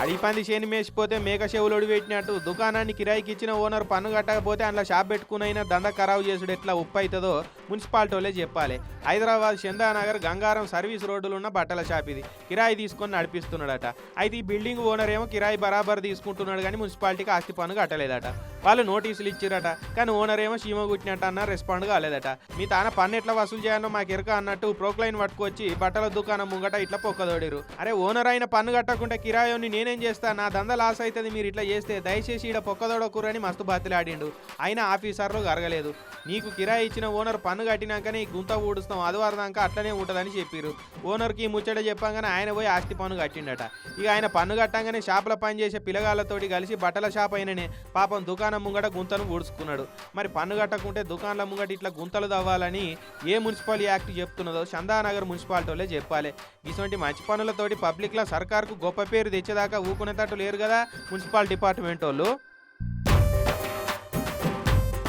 అడిగి పంది చేని మేసిపోతే మేక చెవులోడు పెట్టినట్టు. దుకాణాన్ని కిరాయికి ఇచ్చిన ఓనర్ పన్ను కట్టకపోతే అందులో షాప్ పెట్టుకునైనా దంద ఖరాబు చేసుడు ఎట్లా ఉప్పు అవుతుందో మున్సిపాలిటీ వాళ్ళే చెప్పాలి. హైదరాబాద్ చందానగర్ గంగారం సర్వీస్ రోడ్డులో ఉన్న బట్టల షాప్ ఇది. కిరాయి తీసుకొని నడిపిస్తున్నాడట. అయితే ఈ బిల్డింగ్ ఓనర్ ఏమో కిరాయి బరాబర్ తీసుకుంటున్నాడు కానీ మున్సిపాలిటీకి ఆస్తి పన్ను కట్టలేదట. వాళ్ళు నోటీసులు ఇచ్చిరట. కానీ ఓనర్ ఏమో సీమ కుట్టినట్టు అన్న రెస్పాండ్ కాలేదట. మీ తాన పన్ను ఎట్లా వసూలు చేయాలో మాకు ఎరక అన్నట్టు ప్రోక్లైన్ పట్టుకొచ్చి బట్టల దుకాణం ముంగట ఇట్లా పొక్కదోడిరు. అరే ఓనర్ అయిన పన్ను కట్టకుండా కిరాయోని నేనేం చేస్తా? నా దంద లాస్ అవుతుంది మీరు ఇట్లా చేస్తే దయచేసి ఈడ పొక్కదోడకూరని మస్తు బతిలాడిండు. అయినా ఆఫీసర్లు కరగలేదు. నీకు కిరాయి ఇచ్చిన ఓనర్ పన్ను కట్టినాకనే ఈ గుంత ఊడుస్తాం. అదివారదాకా అట్లనే ఉంటుందని చెప్పారు ఓనర్కి ఈ ముచ్చట చెప్పంగానే ఆయన పోయి ఆస్తి పన్ను కట్టిండట. ఇక ఆయన పన్ను కట్టంగానే షాపులో పనిచేసే పిల్లగాళ్ళతోటి కలిసి బట్టల షాప్ అయిననే. పాపం దుకాణం ముంగట గుంతను ఊడ్చుకున్నాడు. మరి పన్ను కట్టకుంటే దుకాణాల ముంగట ఇట్లా గుంతలు తవ్వాలని ఏ మున్సిపల్ యాక్ట్ చెప్తున్నదో చందానగర్ మున్సిపాలిటీ వాళ్ళే చెప్పాలి. ఇటువంటి మంచి పనులతోటి పబ్లిక్లో సర్కార్కు గొప్ప పేరు తెచ్చేదాకా ఊకునేటట్టు లేరు కదా మున్సిపల్ డిపార్ట్మెంట్ వాళ్ళు.